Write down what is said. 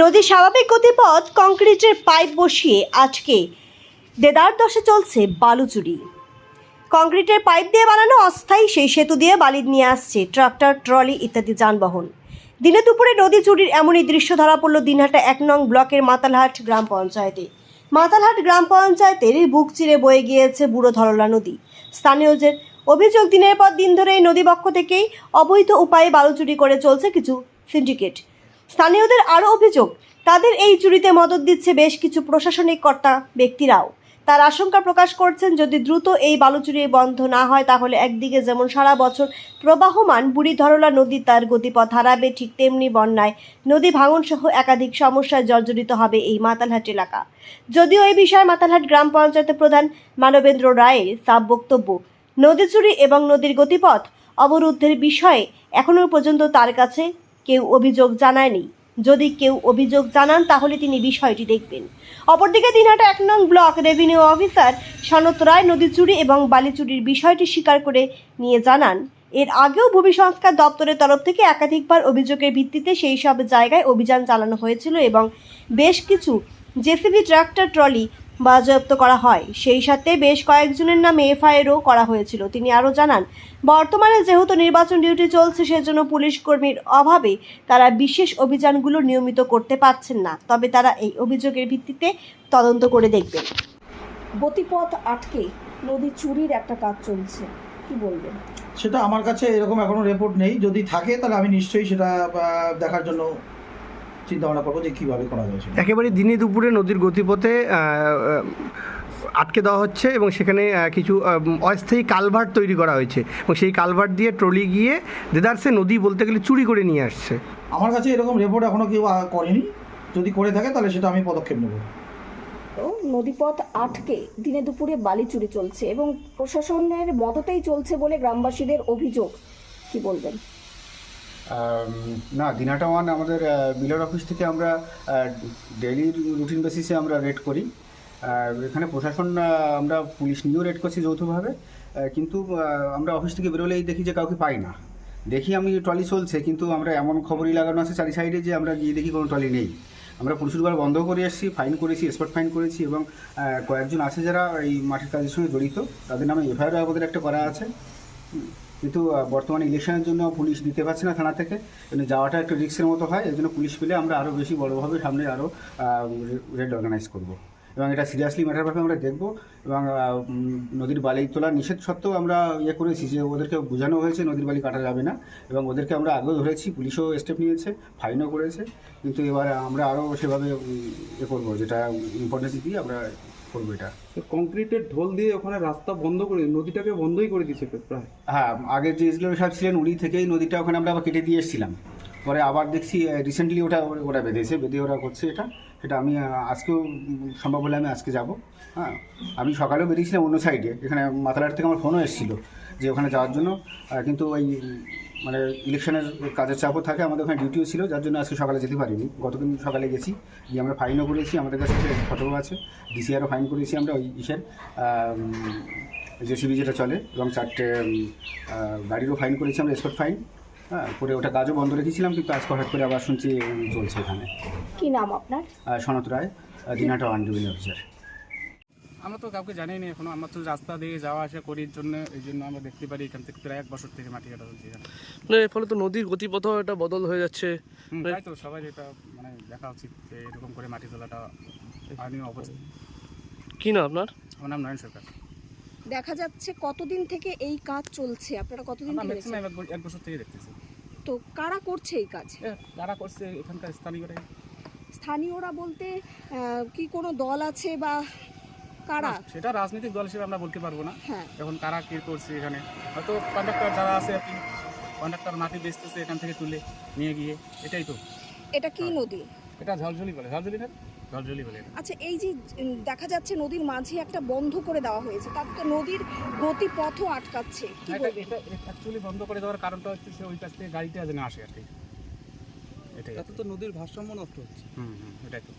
নদীর স্বাভাবিক গতিপথ কংক্রিটের পাইপ বসিয়ে আজকে দেদার দশে চলছে বালু চুরি কংক্রিটের পাইপ দিয়ে বানানো অস্থায়ী সেই সেতু দিয়ে বালি নিয়ে আসছে ট্রাক্টর, ট্রলি ইত্যাদি যানবাহন। দিনে দুপুরে নদী চুরির এমনই দৃশ্য ধরা পড়ল দিনহাটা এক নং ব্লকের মাতালহাট গ্রাম পঞ্চায়েতে। মাতালহাট গ্রাম পঞ্চায়েতের বুক চিরে বয়ে গিয়েছে বুড়ো ধরলা নদী। স্থানীয়দের অভিযোগ দিনের পর দিন ধরে এই নদী পক্ষ থেকেই অবৈধ উপায়ে বালু চুরি করে চলছে কিছু সিন্ডিকেট। স্থানীয়দের আরও অভিযোগ, তাদের এই চুরিতে মদত দিচ্ছে বেশ কিছু প্রশাসনিক কর্তা ব্যক্তিরাও। তার আশঙ্কা প্রকাশ করছেন, যদি দ্রুত এই বালুচুরি বন্ধ না হয়, তাহলে একদিকে যেমন সারা বছর প্রবাহমান বুড়ি ধরলা নদী তার গতিপথ হারাবে, ঠিক তেমনি বন্যায় নদী ভাঙন সহ একাধিক সমস্যায় জর্জরিত হবে এই মাতালহাট এলাকা। যদিও এই বিষয়ে মাতালহাট গ্রাম পঞ্চায়েতের প্রধান মানবেন্দ্র রায়ের সাব বক্তব্য, নদী চুরি এবং নদীর গতিপথ অবরুদ্ধের বিষয়ে এখনও পর্যন্ত তার কাছে কেউ অভিযোগ জানায়নি। যদি কেউ অভিযোগ জানান, তাহলে তিনি বিষয়টি দেখবেন। অপরদিকে দিনহাটা এক নং ব্লক রেভিনিউ অফিসার সনত রায় নদী চুরি এবং বালি চুরির বিষয়টি স্বীকার করে নিয়ে জানান। এর আগেও ভূমি সংস্কার দপ্তরের তরফ থেকে একাধিকবার অভিযোগের ভিত্তিতে সেই সব জায়গায় অভিযান চালানো হয়েছিল এবং বেশ কিছু জেসিবি ট্রাক্টর, ট্রলি বাজেয়াপ্ত করা হয়। সেই সাথে বেশ কয়েকজনের নামে এফআইআরও করা হয়েছিল। তিনি আরও জানান, বর্তমানে যেহেতু নির্বাচন ডিউটি চলছে, সেজন্য পুলিশ কর্মীর অভাবে তারা বিশেষ অভিযানগুলো নিয়মিত করতে পারছেন না। তবে তারা এই অভিযোগের ভিত্তিতে তদন্ত করে দেখবেন। গতিপথ আটকে নদী চুরির একটা কাজ চলছে। কি বলবেন? সেটা আমার কাছে এরকম এখনও রিপোর্ট নেই। যদি থাকে, তাহলে আমি নিশ্চয়ই সেটা দেখার জন্য চিন্তা ভাবনা করব যে কীভাবে করা যায়। একেবারে দিনে দুপুরে নদীর গতিপথে আটকে দেওয়া হচ্ছে এবং সেখানে কিছু অস্থায়ী কালভার্ট তৈরি করা হয়েছে এবং সেই কালভার্ট দিয়ে ট্রলি গিয়ে দেদারসে নদী বলতে গেলে চুরি করে নিয়ে আসছে। আমার কাছে এরকম রিপোর্ট এখনও কেউ করেনি। যদি করে থাকে তাহলে সেটা আমি পদক্ষেপ নেব। নদীপথ আটকে দিনে দুপুরে বালি চুরি চলছে এবং প্রশাসনের মদতেই চলছে বলে গ্রামবাসীদের অভিযোগ। কি বলবেন? না, দিনাটা ওয়ান আমাদের বিলর অফিস থেকে আমরা ডেইলি রুটিন বেসিসে আমরা রেড করি। এখানে প্রশাসন আমরা পুলিশ নিয়েও রেড করছি যৌথভাবে। কিন্তু আমরা অফিস থেকে বেরোলেই দেখি যে কাউকে পাই না। দেখি আমি ট্রলি চলছে, কিন্তু আমরা এমন খবরই লাগানো আছে চারি সাইডে যে আমরা গিয়ে দেখি কোনো ট্রলি নেই। আমরা প্রচুরবার বন্ধ করে এসেছি ফাইন করেছি স্পট ফাইন করেছি এবং কয়েকজন আছে যারা এই মাঠের কাজের সঙ্গে জড়িত, তাদের নামে এফআইআর আমাদের একটা করা আছে। কিন্তু বর্তমান ইলেকশনের জন্য পুলিশ দিতে পারছে না থানা থেকে। যাওয়াটা একটু রিস্কের মতো হয় এই জন্য পুলিশ পেলে আমরা আরও বেশি বড়োভাবে সামনে আরও রেড অর্গানাইজ করব। এবং এটা সিরিয়াসলি ম্যাটারভাবে আমরা দেখব। এবং নদীর বালি তোলা নিষেধ সত্ত্বেও আমরা ইয়ে করেছি যে ওদেরকে বোঝানো হয়েছে নদীর বালি কাটা যাবে না। এবং ওদেরকে আমরা আগেও ধরেছি পুলিশও স্টেপ নিয়েছে ফাইনও করেছে। কিন্তু এবার আমরা আরও সেভাবে ইয়ে করব যেটা ইম্পর্টেন্স দিয়ে আমরা করব এটা। তো কংক্রিটের ঢোল দিয়ে ওখানে রাস্তা বন্ধ করে নদীটাকে বন্ধই করে দিয়েছে প্রায়। হ্যাঁ আগের যে ইসলাম সাহেব ছিলেন উনি থেকেই নদীটা ওখানে আমরা আবার কেটে দিয়ে এসেছিলাম। পরে আবার দেখছি রিসেন্টলি ওটা ওরা বেঁধেছে, বেঁধে ওরা করছে এটা। সেটা আমি আজকেও সম্ভব হলে আমি আজকে যাব। হ্যাঁ আমি সকালেও বেরিয়েছিলাম অন্য সাইডে এখানে মাতালার থেকে আমার ফোনও এসেছিল যে ওখানে যাওয়ার জন্য। কিন্তু ওই মানে ইলেকশনের কাজের চাপও থাকে, আমাদের ওখানে ডিউটিও ছিল, যার জন্য আজকে সকালে যেতে পারিনি। গতদিন সকালে গেছি, গিয়ে আমরা ফাইনও করেছি, আমাদের কাছে ফটোও আছে। ডিসিআরও ফাইন করেছি আমরা ওই ইসের জেসিবি যেটা চলে এবং চারটে গাড়িরও ফাইন করেছি আমরা স্পট ফাইন হ্যাঁ করে ওটা কাজও বন্ধ রেখেছিলাম কিন্তু আজকে হঠাৎ করে আবার শুনছি চলছে এখানে। কি নাম আপনার? Sanat Roy Dinhata one division officer আমরা তো কাউকে জানি না এখনও আমরা তো রাস্তা দিয়ে যাওয়া আসা করি জন্য এই জন্য আমরা দেখতে পারি এখান থেকে প্রায় এক বছর থেকে মাটি কাটা হচ্ছে এখানে মানে এর ফলে তো নদীর গতিপথও এটা বদল হয়ে যাচ্ছে। তাই তো সবাই এটা মানে দেখা উচিত যে এরকম করে মাটি তোলাটা আইনি অবস্থা। কি না আপনার? আমার নাম নয়ন সরকার। দেখা যাচ্ছে কতদিন থেকে এই কাজ চলছে? আপনারা কতদিন থেকে? এক বছর থেকে দেখতেছি। তো কারা করছে এই কাজ? যারা করছে এখানকার স্থানীয়রাই। স্থানীয়রা বলতে কি কোনো দল আছে বা কারা? সেটা রাজনৈতিক দল হিসেবে আমরা বলতে পারব না। হ্যাঁ। এখন কারা কি করছে এখানে? হয়তো কন্ডাক্টর যারা আছে আর কি কন্ডাক্টর মাটি বেচতেছে এখান থেকে তুলে নিয়ে গিয়ে এটাই তো। এটা কি নদী? এটা ঝলঝলি বলে ঝলঝলি না ঝলঝলি বলে আচ্ছা এই যে দেখা যাচ্ছে নদীর মাঝে একটা বন্ধ করে দেওয়া হয়েছে তার তো নদীর গতিপথও আটকাচ্ছে কি এটা বলবেন? এটা অ্যাকচুয়ালি বন্ধ করে দেওয়ার কারণটা হচ্ছে সে ওই পাশ থেকে গাড়িটা যেন আসে আর কি। এটাই। তাতে তো নদীর ভারসাম্য নষ্ট হচ্ছে। হুম হুম এটাই তো।